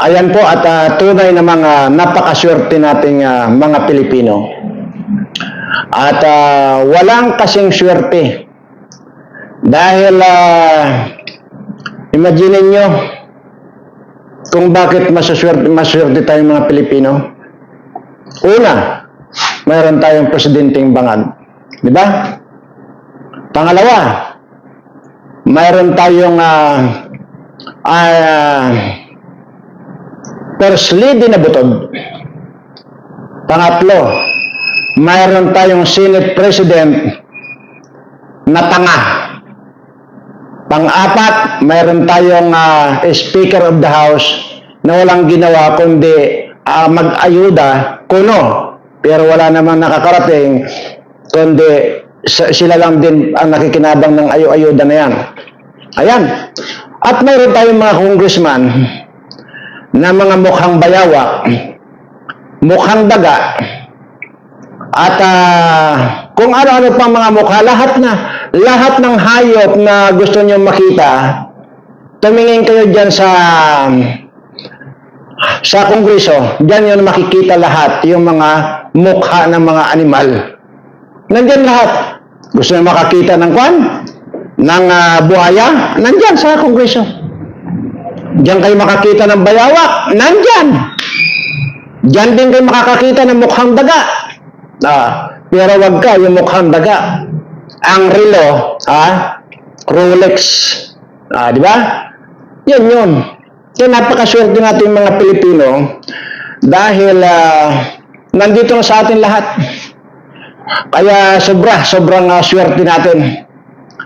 Ayan po at ah, tunay na mga napakaswerte nating ah, mga Pilipino. At ah, walang kasing swerte. Dahil ah, imagine nyo kung bakit masaswerte, maswerte tayong mga Pilipino. Una, mayroon tayong presidenteng bangag. Di ba? Pangalawa, mayroon tayong ah ah, First lady na butod. Pangatlo, mayroon tayong Senate President na tanga. Pang-apat, mayroon tayong ah, Speaker of the House na walang ginawa kundi ah, mag-ayuda, kuno. Pero wala namang nakakarating kundi sila lang din ang nakikinabang ng ayo-ayuda na yan. Ayan. At mayroon tayong mga congressman na mga mukhang bayawak, mukhang daga, at ah, kung ano-ano pang mga mukha, lahat na, lahat ng hayop na gusto nyo makita, tumingin kayo dyan sa sa kongreso, dyan yun makikita lahat yung mga mukha ng mga animal. Nandyan lahat. Gusto nyo makakita ng kwan? Ng ah, buhaya? Nandyan sa kongreso. Diyan kayo makakita ng bayawak. Nandyan. Diyan din kayo makakakita ng mukhang daga. Ah, pero wag ka yung mukhang daga. Ang relo, ah, Rolex. Ah, di ba? Yan yun. Kaya napakaswerte natin mga Pilipino dahil ah, nandito na sa atin lahat. Kaya sobra, sobrang ah, swerte natin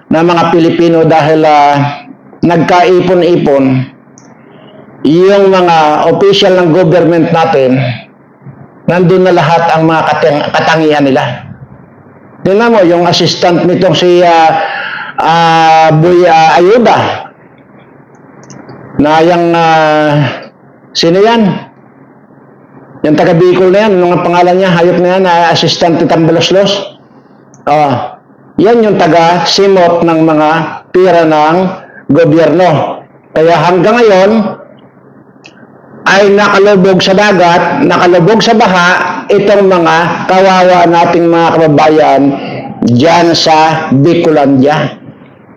na mga Pilipino dahil ah, nagkaipon-ipon yung mga official ng government natin, nandun na lahat ang mga katang- katangian nila. Tingnan mo, yung assistant nitong si ah, ah, Boy ah, Ayuda, na yung, ah, sino yan? Yung taga Bicol na yan, ano nga pangalan niya, hayop na yan, na assistant ni Tambaloslos. Ah, yan yung taga simot ng mga pira ng gobyerno. Kaya hanggang ngayon, ay nakalubog sa dagat, nakalubog sa baha, itong mga kawawa nating mga kababayan dyan sa Bicolandia.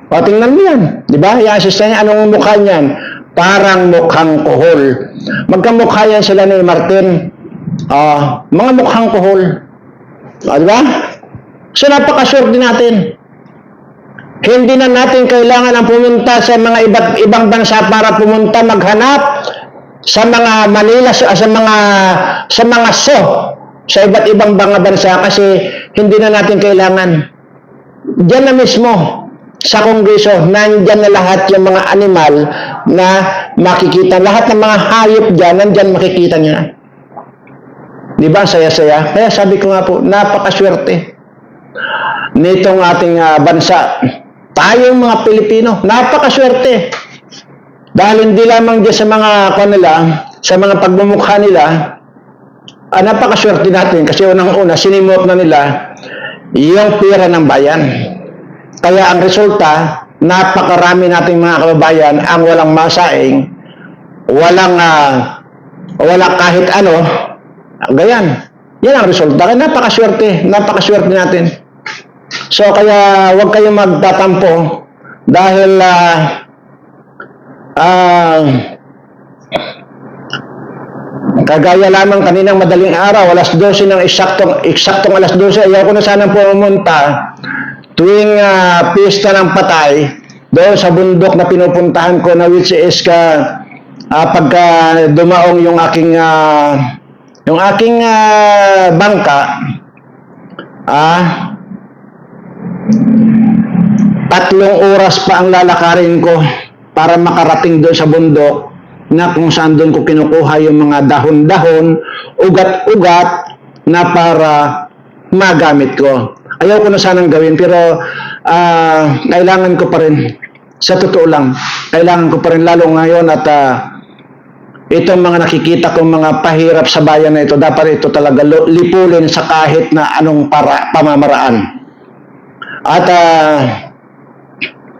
O, tingnan mo yan. Di ba? Yung assistant niya, anong mukha niyan? Parang mukhang kuhol. Magkamukha yan sila ni Martin. Ah, mga mukhang kuhol. O, di ba? So, napakaswerte natin. Hindi na natin kailangan ang pumunta sa mga iba't ibang bansa para pumunta maghanap sa mga Manila sa, mga sa mga so sa iba't ibang mga bansa kasi hindi na natin kailangan. Diyan na mismo sa kongreso, nandyan na lahat yung mga animal na makikita. Lahat ng mga hayop dyan, nandyan makikita nyo na. Di ba? Saya-saya. Kaya sabi ko nga po, napakaswerte nitong ating ah, bansa. Tayong mga Pilipino, napakaswerte. Dahil hindi lamang dyan sa mga kanila, sa mga pagmumukha nila, ah, napakaswerte natin kasi unang-una, sinimot na nila yung pera ng bayan. Kaya ang resulta, napakarami nating mga kababayan ang walang masaing, walang, ah, walang kahit ano, gayan. Yan ang resulta. Kaya napakaswerte, napakaswerte natin. So kaya huwag kayong magtatampo dahil ah ah kagaya lamang kaninang madaling araw, alas 12 ng eksaktong, eksaktong alas 12, ayaw ko na sanang pumunta tuwing ah, pista ng patay doon sa bundok na pinupuntahan ko na which is ka ah, pagka dumaong yung aking ah, yung aking ah, bangka ah tatlong oras pa ang lalakarin ko para makarating doon sa bundok na kung saan doon ko kinukuha yung mga dahon-dahon, ugat-ugat na para magamit ko. Ayaw ko na sanang gawin pero ah, kailangan ko pa rin. Sa totoo lang, kailangan ko pa rin lalo ngayon at ah, itong mga nakikita kong mga pahirap sa bayan na ito, dapat ito talaga lipulin sa kahit na anong para, pamamaraan. At ah,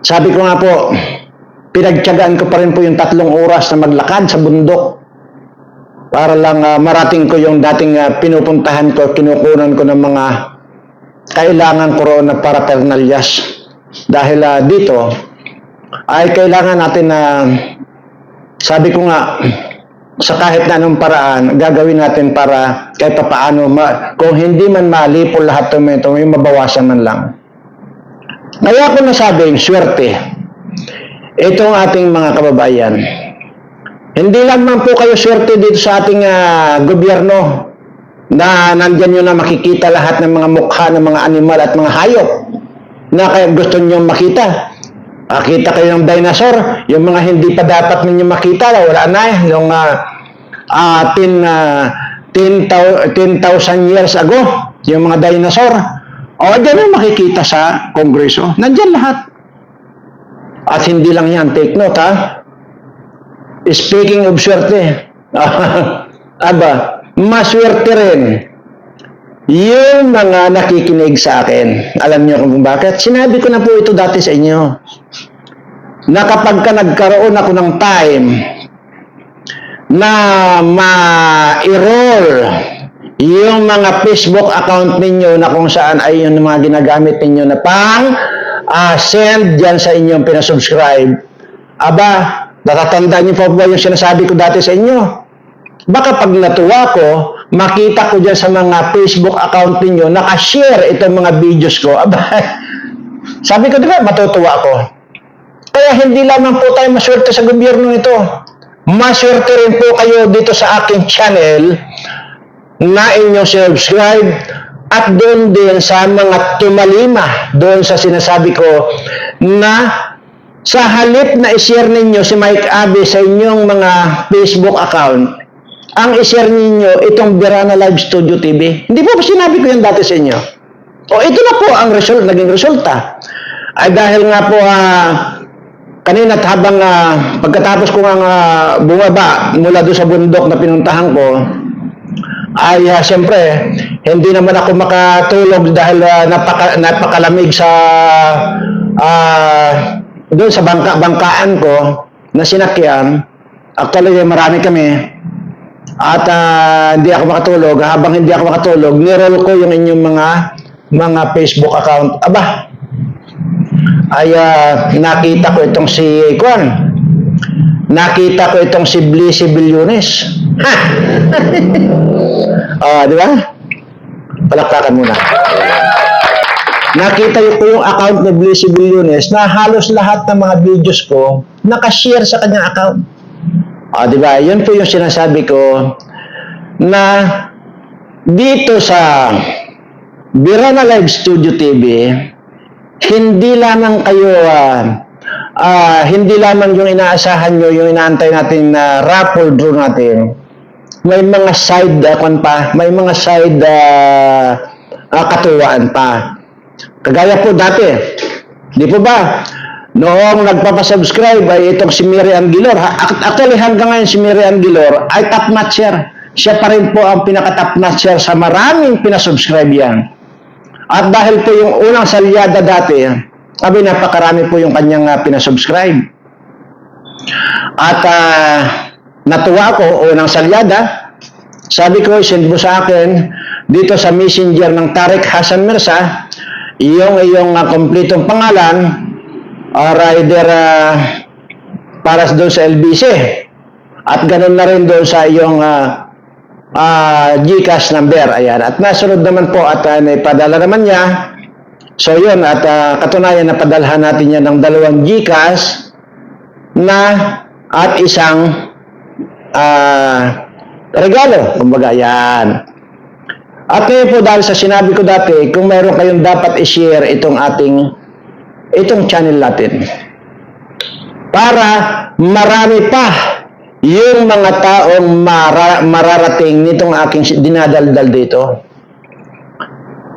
sabi ko nga po, pinagtyagaan ko pa rin po yung tatlong oras na maglakad sa bundok para lang ah, marating ko yung dating ah, pinupuntahan ko, kinukunan ko ng mga kailangan ko roon na parapernalyas. Dahil ah, dito, ay kailangan natin na, sabi ko nga, sa kahit na anong paraan, gagawin natin para kahit pa paano, ma, kung hindi man malipo lahat ng ito, may mabawasan man lang. Kaya ko nasabing, swerte, itong ating mga kababayan, hindi lang man po kayo swerte dito sa ating ah, gobyerno na nandyan nyo na makikita lahat ng mga mukha ng mga animal at mga hayop na kaya gusto nyo makita. Makita kayo ng dinosaur, yung mga hindi pa dapat ninyo makita, wala na eh. Yung uh, uh, 10, uh, 10,000 10,000 years ago, yung mga dinosaur. O, dyan yung makikita sa kongreso. Nandyan lahat. At hindi lang yan, take note ha. Speaking of swerte, aba, maswerte rin yung mga nakikinig sa akin. Alam niyo kung bakit? Sinabi ko na po ito dati sa inyo. Na kapag ka nagkaroon ako ng time na ma-roll yung mga Facebook account ninyo na kung saan ay yung mga ginagamit ninyo na pang ah, send dyan sa inyong pinasubscribe. Aba, natatandaan niyo po ba yung sinasabi ko dati sa inyo? Baka pag natuwa ko, makita ko dyan sa mga Facebook account ninyo, nakashare itong mga videos ko. Aba, sabi ko, di ba, matutuwa ko. Kaya hindi lamang po tayo maswerte sa gobyerno ito. Maswerte rin po kayo dito sa aking channel na inyong subscribe at doon din sa mga tumalima doon sa sinasabi ko na sa halip na ishare ninyo si Mike Abe sa inyong mga Facebook account, ang ishare ninyo itong Birana Live Studio TV. Hindi po sinabi ko yan dati sa inyo? O ito na po ang result, naging resulta. Ay dahil nga po ah, kanina habang ah, pagkatapos ko nga ah, bumaba mula doon sa bundok na pinuntahan ko, ay uh, siyempre, hindi naman ako makatulog dahil ah, napaka, napakalamig sa ah, doon sa bangka, bangkaan ko na sinakyan. Actually, marami kami. At ah, hindi ako makatulog. Habang hindi ako makatulog, niroll ko yung inyong mga mga Facebook account. Aba, ay ah, nakita ko itong si Kwan. Nakita ko itong si Blissy Bilyones. Ha! Ah, di ba? Palakpakan muna. Nakita ko yung account ni Blissy Bilyones na halos lahat ng mga videos ko nakashare sa kanyang account. Ah, di ba? Yun po yung sinasabi ko na dito sa Birana Live Studio TV, hindi lamang kayo ah, ah, hindi lamang yung inaasahan nyo, yung inaantay natin na raffle draw natin. May mga side uh, pa, may mga side ah, ah, katuwaan pa. Kagaya po dati, di po ba? Noong nagpapasubscribe ay itong si Mary. Ha- Actually, hanggang ngayon si Mary Ann Gilor ay top notcher. Siya pa rin po ang pinaka-top notcher sa maraming pinasubscribe yan. At dahil po yung unang salyada dati, sabi napakarami po yung kanyang uh, pinasubscribe. At ah, natuwa ko, unang salyada, sabi ko, send mo sa akin dito sa messenger ng Tarek Hasan Mirza, yung iyong uh, kompletong pangalan, or either ah, para doon sa LBC, at ganun na rin doon sa iyong ah, ah, GCash number. Ayan. At nasunod naman po at uh, naipadala naman niya. So yun, at ah, katunayan na padalhan natin yan ng dalawang GCash na at isang ah, regalo. Kumbaga, yan. At ngayon po dahil sa sinabi ko dati, kung meron kayong dapat i-share itong ating itong channel natin. Para marami pa yung mga taong mara, mararating nitong aking dinadaldal dito.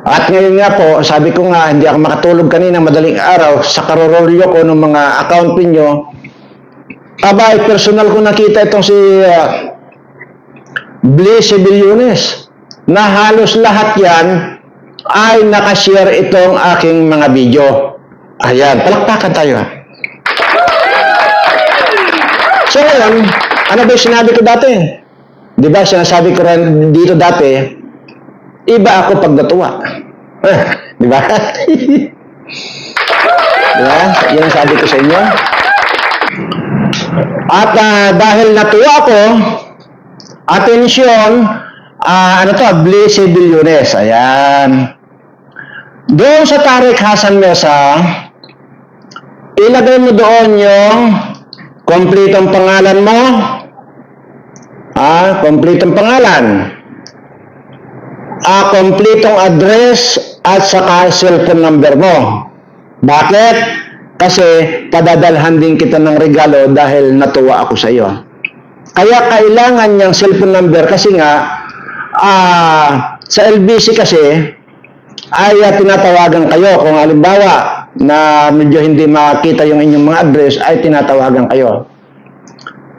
At ngayon nga po, sabi ko nga, hindi ako makatulog kanina madaling araw sa karorolyo ko ng mga account ninyo. Abay, personal ko nakita itong si uh, Blaise Bilyones na halos lahat yan ay nakashare itong aking mga video. Ayan, palakpakan tayo. ha. So ngayon, ano ba yung sinabi ko dati? Di ba, sinasabi ko rin dito dati, iba ako pag natuwa. Di ba? Di ba? Yan ang sabi ko sa inyo. At ah, dahil natuwa ako, atensyon, ah, ano to, Blaze Bilyones. Ayan. Doon sa Tarek Hasan Mesa, ilagay mo doon yung kompletong pangalan mo. Ah, kompletong pangalan. Ah, kompletong address at saka cellphone number mo. Bakit? Kasi padadalhan din kita ng regalo dahil natuwa ako sa iyo. Kaya kailangan niyang cellphone number kasi nga ah, sa LBC kasi ay ah, tinatawagan kayo kung halimbawa na medyo hindi makita yung inyong mga address ay tinatawagan kayo.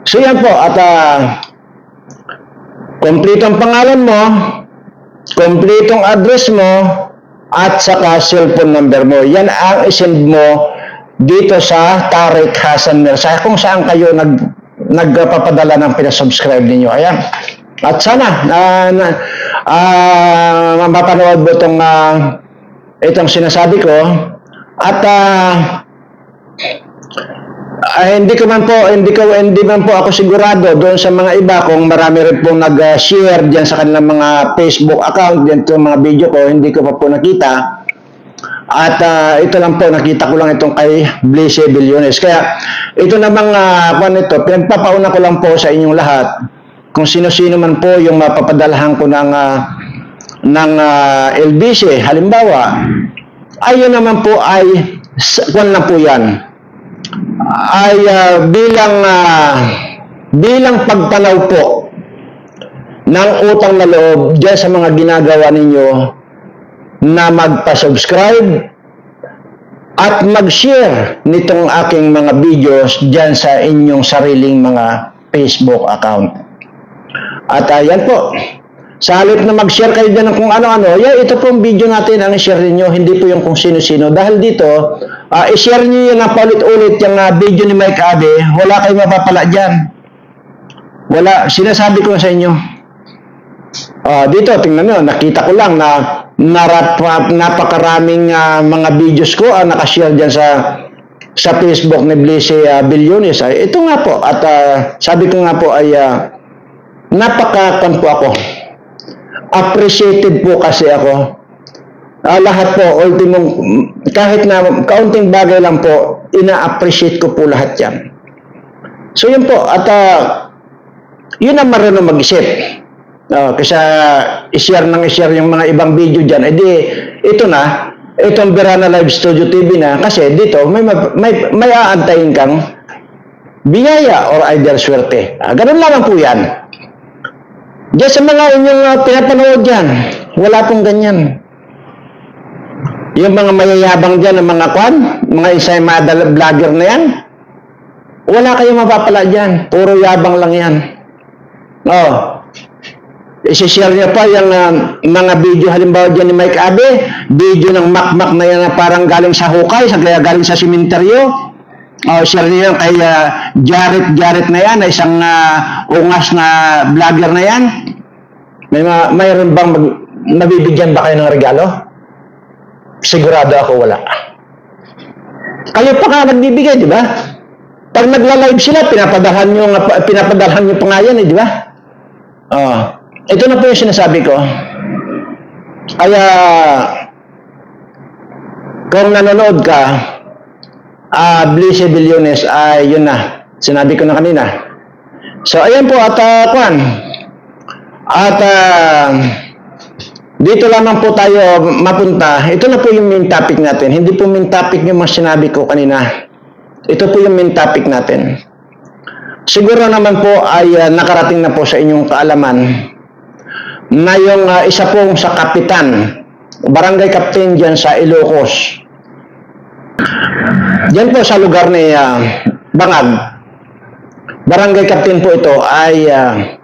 So yan po at uh, kompletong pangalan mo, kompletong address mo at saka cellphone number mo. Yan ang isend mo dito sa Tarek Hasan Mirza kung saan kayo nag nagpapadala ng pinasubscribe ninyo. Ayan. At sana na, na ah, mapanood mo itong ah, itong sinasabi ko at ah, ah, hindi ko man po hindi ko hindi man po ako sigurado doon sa mga iba kung marami rin pong nag-share diyan sa kanilang mga Facebook account diyan sa mga video ko hindi ko pa po nakita at ah, ito lang po, nakita ko lang itong kay Blaze Billones. Kaya ito namang uh, ito, pinagpapauna ko lang po sa inyong lahat kung sino-sino man po yung mapapadalhan ko ng, ah, ng ah, LBC. Halimbawa, ayun naman po ay, kwan lang po yan, ay ah, bilang, ah, bilang pagtanaw po ng utang na loob dyan sa mga ginagawa ninyo na magpa-subscribe at mag-share nitong aking mga videos dyan sa inyong sariling mga Facebook account. At ayan po, sa halip na mag-share kayo dyan ng kung ano-ano, yan, ito pong video natin ang share ninyo, hindi po yung kung sino-sino. Dahil dito, ah, i-share nyo yun na paulit-ulit yung ah, video ni Mike Abe, wala kayong mapapala dyan. Wala, sinasabi ko sa inyo. Ah, dito, tingnan nyo, nakita ko lang na narap, napakaraming ah, mga videos ko ang nakashare dyan sa sa Facebook ni Blaze uh, Bilyones. Ay, ito nga po, at ah, sabi ko nga po ay uh, napaka po ako. Appreciated po kasi ako. Ah, lahat po, ultimong, kahit na kaunting bagay lang po, ina-appreciate ko po lahat yan. So yun po, at ah, yun ang marunong mag-isip. Oh, kasi i-share nang i-share yung mga ibang video dyan, edi ito na, itong Verana Live Studio TV na, kasi dito may, may, may aantayin kang biyaya or either swerte. Ah, ganun lamang po yan. Diyan sa mga inyong uh, pinapanood dyan, wala pong ganyan. Yung mga mayayabang dyan, ng mga kwan, mga isay mga vlogger na yan, wala kayong mapapala dyan. Puro yabang lang yan. Oh, Isishare niya pa yung ah, mga video halimbawa dyan ni Mike Abe, video ng makmak na yan na parang galing sa hukay, sa kaya galing sa simenteryo. Oh, share niya yung kay ah, Jared Jared na yan, isang ah, ungas na vlogger na yan. May ma- mayroon bang mag- nabibigyan ba kayo ng regalo? Sigurado ako wala. Kayo pa nga nagbibigay, di ba? Pag nagla-live sila, pinapadalhan nyo, pinapadalhan nyo pa nga yan, eh, di ba? Oh. Ito na po yung sinasabi ko. Kaya, kung nanonood ka, ah, Bliss Bilyones ay yun na. Sinabi ko na kanina. So, ayan po, at uh, kwan. At ah, dito lamang po tayo mapunta. Ito na po yung main topic natin. Hindi po main topic yung mga sinabi ko kanina. Ito po yung main topic natin. Siguro naman po ay ah, nakarating na po sa inyong kaalaman na yung ah, isa pong sa kapitan, barangay captain dyan sa Ilocos. Diyan po sa lugar ni ah, Bangag, barangay captain po ito ay ah,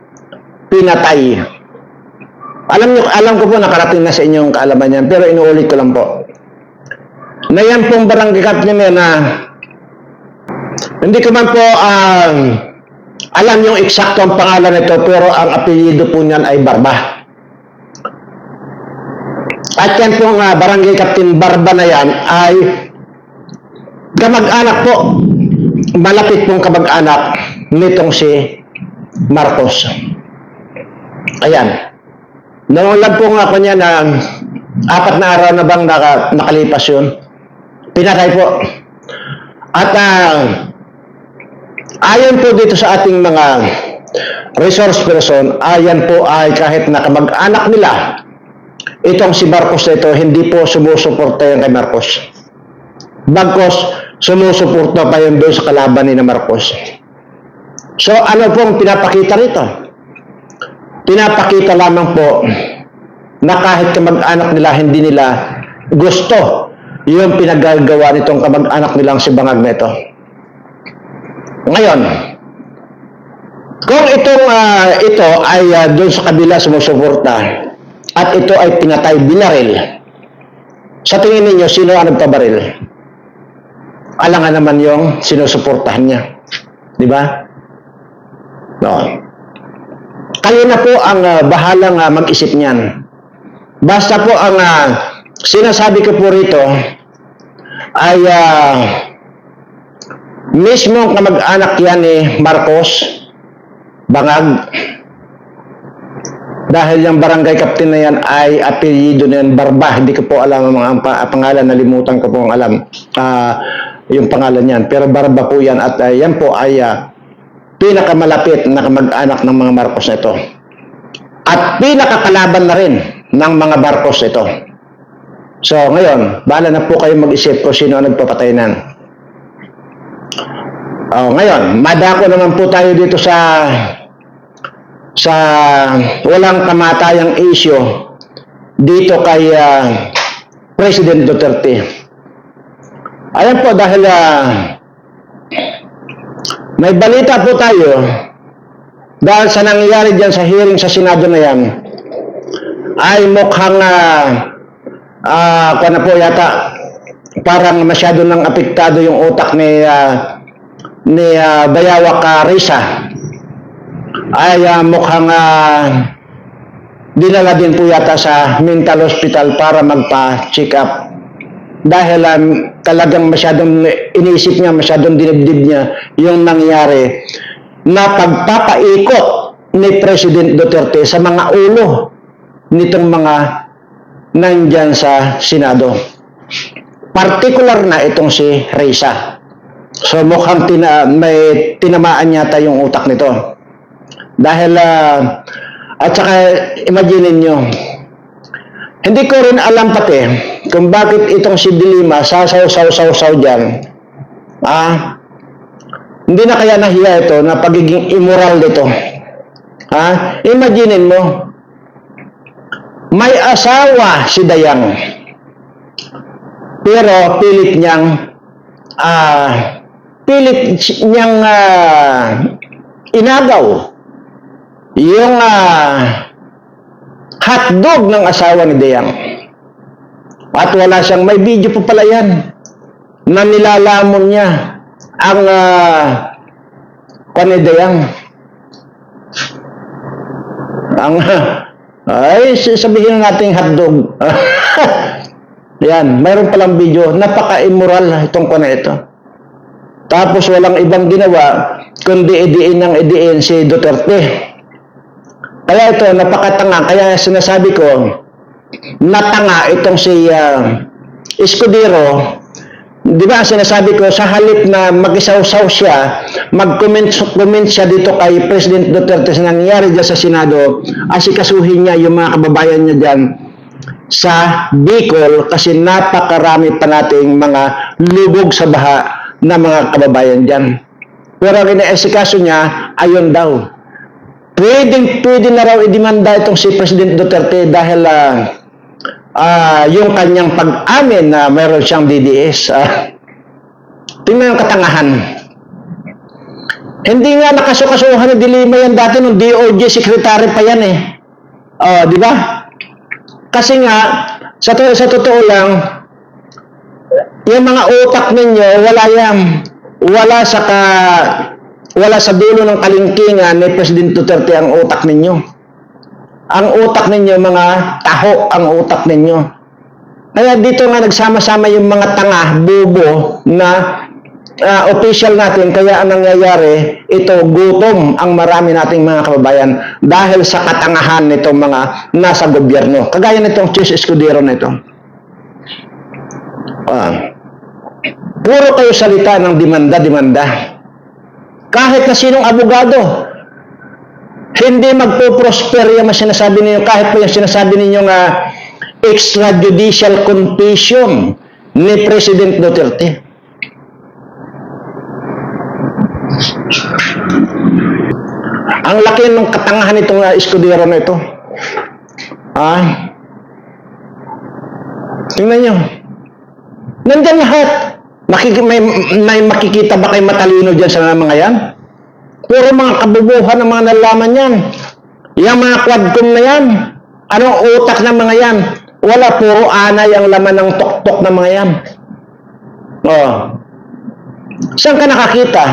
pinatay. Alam niyo, alam ko po nakarating na sa inyong kaalaman yan, pero inuulit ko lang po. Na yan pong barangay captain na na hindi ko man po ah, alam yung eksaktong pangalan nito pero ang apelyido po niyan ay Barba. At yan pong ah, barangay Captain Barba na yan ay kamag-anak po, malapit pong kamag-anak nitong si Marcos. Ayan. Lang po nga ako niya na apat na araw na bang naka, nakalipas yun, pinatay po. At ah, ayon po dito sa ating mga resource person, ayan po ay kahit na kamag-anak nila, itong si Marcos na ito, hindi po sumusuporta yan kay Marcos. Bagkos, sumusuporta pa yun doon sa kalaban ni Marcos. So, ano pong pinapakita rito? Pinapakita lamang po na kahit kamag-anak nila, hindi nila gusto yung pinagagawa nitong kamag-anak nilang si Bangag na ito. Ngayon, kung itong ah, ito ay ah, doon sa kabila sumusuporta at ito ay pinatay binaril, sa tingin ninyo, sino ang nagpabaril? Alangan naman yung sinusuportahan niya. Di ba? No. Kayo na po ang ah, bahalang ah, mag-isip niyan. Basta po ang ah, sinasabi ko po rito ay ah, mismo kamag-anak yan ni Marcos Bangag. Dahil yung barangay captain na yan ay apelyido na yan Barba. Hindi ko po alam ang mga ang pa- pangalan. Nalimutan ko po ang alam ah, yung pangalan yan pero Barba po yan at ah, yan po ay ah, pinakamalapit na kamag-anak ng mga Marcos ito. At pinakakalaban na rin ng mga Marcos ito. So ngayon bahala na po kayo mag-isip kung sino ang nagpapatay nan. Oh, ngayon, madako naman po tayo dito sa sa walang kamatayang issue dito kay ah, President Duterte. Ayan po dahil ah, may balita po tayo dahil sa nangyayari dyan sa hearing sa Senado na yan ay mukhang ah, kung ano po yata parang masyado nang apektado yung utak ni ah, ni ah, Bayawak ah, Risa ay ah, mukhang ah, dinala din po yata sa mental hospital para magpa-check up dahil um, talagang masyadong iniisip niya, masyadong dinibdib niya yung nangyari na pagpapaikot ni President Duterte sa mga ulo nitong mga nandyan sa Senado. Particular na itong si Reza. So mukhang tina, may tinamaan yata yung utak nito. Dahil, ah, at saka imagine nyo, hindi ko rin alam pati kung bakit itong si Dilima sasaw-saw-saw-saw dyan. Ah, hindi na kaya nahiya ito na pagiging immoral nito. Ha? Imagine mo, may asawa si Dayang. Pero pilit niyang ah pilit niyang ah, inagaw yung ah, hotdog ng asawa ni Dayang. At wala siyang, may video pa pala yan, na nilalamon niya ang uh, ni Dayang. Ang, ay, sabihin natin hotdog. yan, mayroon palang video, napaka-immoral itong kwan na ito. Tapos walang ibang ginawa, kundi idiin ng idiin si Duterte. Kaya ito, napakatanga. Kaya sinasabi ko, natanga itong si uh, Escudero. Di ba, sinasabi ko, sa halip na mag-isaw-saw siya, mag-comment comment siya dito kay President Duterte sa nangyayari dyan sa Senado, asikasuhin niya yung mga kababayan niya dyan sa Bicol kasi napakarami pa nating mga lubog sa baha na mga kababayan dyan. Pero ang inaesikaso niya, ayon daw, pwedeng pwede na raw idemanda itong si President Duterte dahil ah, ah, yung kanyang pag-amin na mayroon siyang DDS. ah. tingnan ang katangahan. Hindi nga nakasukasuhan ni Dilima yan dati nung DOJ secretary pa yan eh. Oh, di ba? Kasi nga, sa, to- sa totoo lang, yung mga utak ninyo, wala yan. Wala sa ka, wala sa dulo ng kalingkingan ni President Duterte ang utak ninyo. Ang utak ninyo, mga taho, ang utak ninyo. Kaya dito nga nagsama-sama yung mga tanga, bubo, na ah, official natin. Kaya ang nangyayari, ito, gutom ang marami nating mga kababayan dahil sa katangahan nitong mga nasa gobyerno. Kagaya nitong Chis Escudero na ito. Ah, puro kayo salita ng demanda-demanda. Kahit na sinong abogado, hindi magpo-prosper yung sinasabi ninyo, kahit pa yung sinasabi ninyo nga extrajudicial confession ni President Duterte. Ang laki ng katangahan nitong uh, eskudero na ito. Ah. Tingnan nyo. Nandyan lahat. Makik may, may makikita ba kay matalino dyan sa mga yan? Puro mga kabubuhan ng mga nalaman yan. Yung mga quadcom na yan. Anong utak ng mga yan? Wala, puro anay ang laman ng tuktok ng mga yan. Oh. Saan ka nakakita?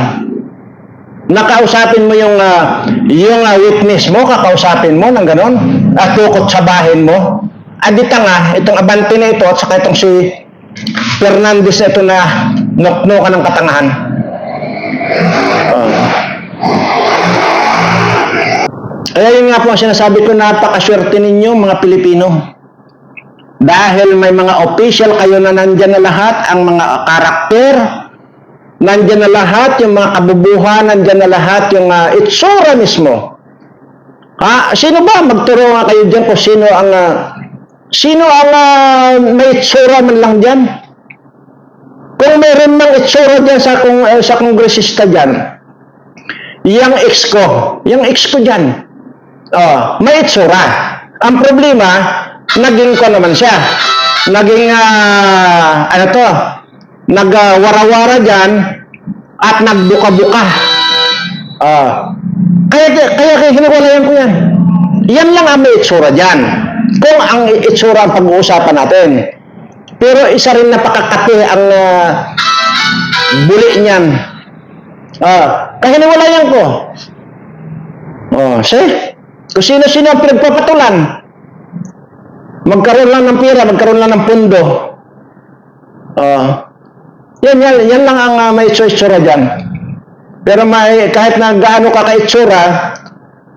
Nakausapin mo yung ah, yung ah, witness mo, kakausapin mo ng ganon, at tukot sa bahin mo. Adita nga, itong abante na ito, at saka itong si Fernandez na ito na noknokan ng katangahan. Oh. Kaya yun nga po ang sinasabi ko, napakaswerte ninyo mga Pilipino. Dahil may mga official kayo na nandyan na lahat, ang mga karakter, nandyan na lahat, yung mga kabubuhan, nandyan na lahat, yung uh, itsura mismo. Ah, sino ba? Magturo nga kayo dyan kung sino ang, ah, sino ang ah, may itsura man lang dyan. Kung mayroon mang itsura dyan sa, kung, eh, sa kongresista dyan, yung ex ko, yung ex ko dyan, oh, may itsura. Ang problema, naging ko naman siya. Naging, ah, ano to, nagwarawara dyan at nagbuka-buka. Ah. kaya, kaya, kaya hinuwalayan ko yan. Yan lang ang may itsura dyan. Kung ang itsura ang pag-uusapan natin. Pero isa rin napakakati ang uh, buli niyan. Ah, kaya hinuwalayan ko. Oh, see? Kung sino-sino ang pinagpapatulan, magkaroon lang ng pira, magkaroon lang ng pundo. Ah, yan, yan, yan lang ang uh, may itsura dyan. Pero may, kahit na gaano ka kaitsura,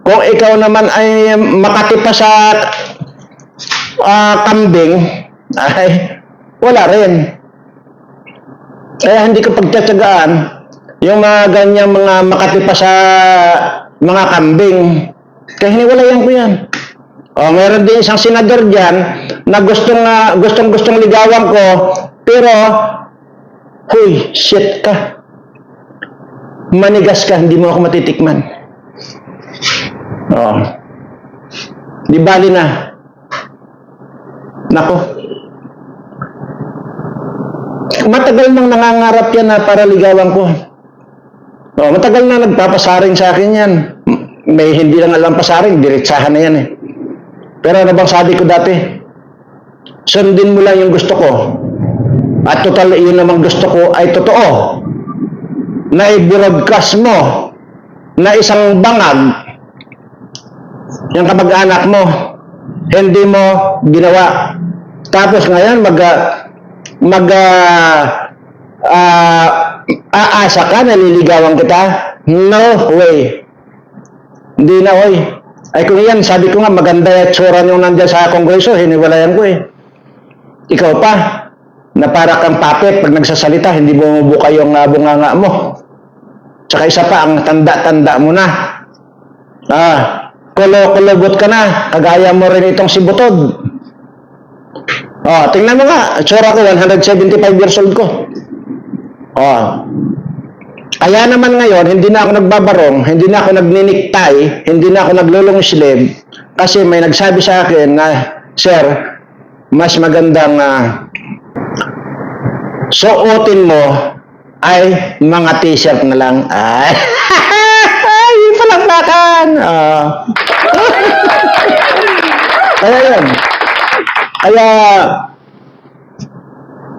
kung ikaw naman ay makati pa sa ah, kambing, ay wala rin. Kaya hindi ko pagtsatsagaan yung mga ganyang mga makati pa sa mga kambing. Kaya hiniwalayan ko yan. O, meron din isang senador dyan na gustong, ah, gustong, gustong ligawan ko, pero, huy, shit ka. Manigas ka, hindi mo ako matitikman. O. Di bali na. Nako. Matagal nang nangangarap yan na para ligawan ko. O, matagal na nagpapasaring sa akin yan. May hindi lang alam pasaring, diretsahan na yan eh. Pero ano bang sabi ko dati? Sundin mo lang yung gusto ko. At total, yun namang gusto ko ay totoo. Na i-broadcast mo na isang bangag yung kamag-anak mo, hindi mo ginawa. Tapos ngayon, mag, mag, ah, ah, aasa ka, naliligawan kita? No way. Hindi na, oy. Ay kung yan, sabi ko nga, maganda yung tsura nyo nandyan sa kongreso, hiniwalayan ko eh. Ikaw pa, na para kang puppet, pag nagsasalita, hindi mo buka yung uh, bunganga mo. Tsaka isa pa, ang tanda-tanda mo na. Ah, kulo-kulubot ka na, kagaya mo rin itong si Butod. Oh, tingnan mo nga, tsura ko, 175 years old ko. Oh, kaya naman ngayon, hindi na ako nagbabarong, hindi na ako nagniniktay, hindi na ako naglulong sleeve, kasi may nagsabi sa akin na, Sir, mas magandang uh, suotin mo ay mga t-shirt na lang. Ay palakpakan! Ah. Kaya yun. Kaya,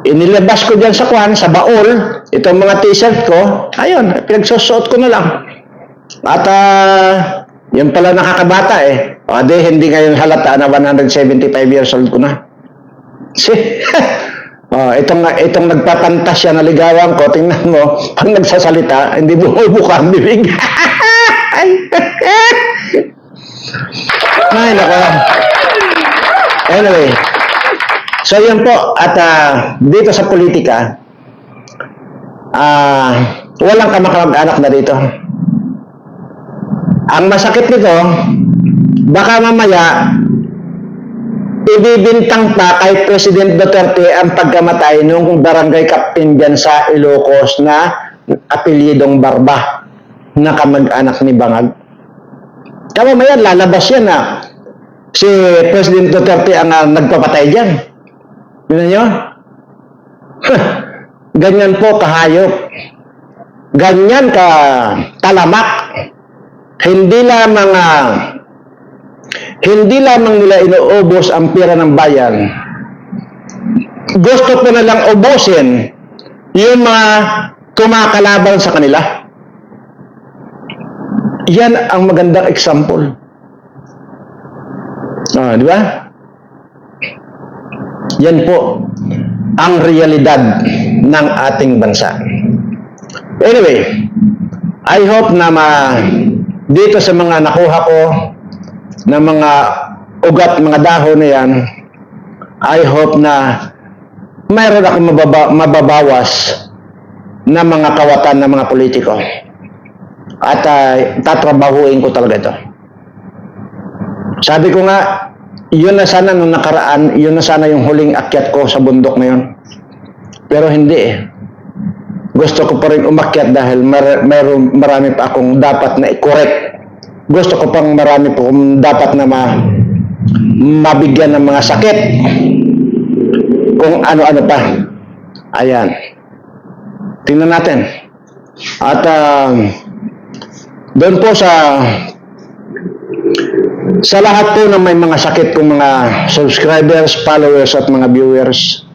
inilabas ko dyan sa kwan, sa baul, itong mga t-shirt ko, ayun, pinagsusuot ko na lang. At ah, yun pala nakakabata eh. O di, hindi ngayon halata na 175 years old ko na. Si, oh, itong, itong nagpapantasya na ligawan ko, tingnan mo, pag nagsasalita, hindi bumubuka ang bibig. Ay, nako. Anyway, so yun po, at ah, dito sa politika, ah, walang kamakamag-anak na dito. Ang masakit nito, baka mamaya, ibibintang pa kay President Duterte ang pagkamatay nung barangay captain dyan sa Ilocos na apelyidong Barba na kamag-anak ni Bangag. Kaya mamaya lalabas yan na si President Duterte ang ah, nagpapatay dyan. Yun nyo? Ganyan po kahayop. Ganyan ka talamak. Hindi lamang ah, hindi lamang nila inuubos ang pera ng bayan. Gusto ko na lang ubusin yung mga kumakalaban sa kanila. Yan ang magandang example. Ah, di ba? Yan po ang realidad ng ating bansa. Anyway, I hope na ma, dito sa mga nakuha ko na mga ugat, mga dahon na yan, I hope na mayroon akong mababa, mababawas na mga kawatan ng mga politiko. At uh, tatrabahuin ko talaga ito. Sabi ko nga, yun na sana nung nakaraan, yun na sana yung huling akyat ko sa bundok na yun. Pero hindi eh. Gusto ko pa rin umakyat dahil mar- mayroon marami pa akong dapat na i-correct. Gusto ko pang marami pa akong dapat na ma mabigyan ng mga sakit. Kung ano-ano pa. Ayan. Tingnan natin. At ah, doon po sa sa lahat po ng may mga sakit kong mga subscribers, followers at mga viewers.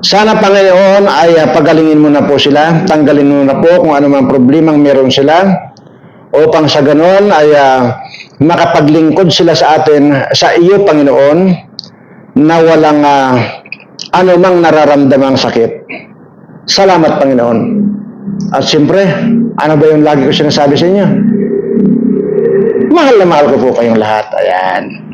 Sana Panginoon ay ah, pagalingin mo na po sila, tanggalin mo na po kung ano mang problemang meron sila upang sa ganon ay ah, makapaglingkod sila sa atin, sa iyo Panginoon na walang ah, anumang nararamdamang sakit. Salamat Panginoon. At siyempre, ano ba yung lagi ko sinasabi sa inyo? Mahal na mahal ko po kayong lahat. Ayan.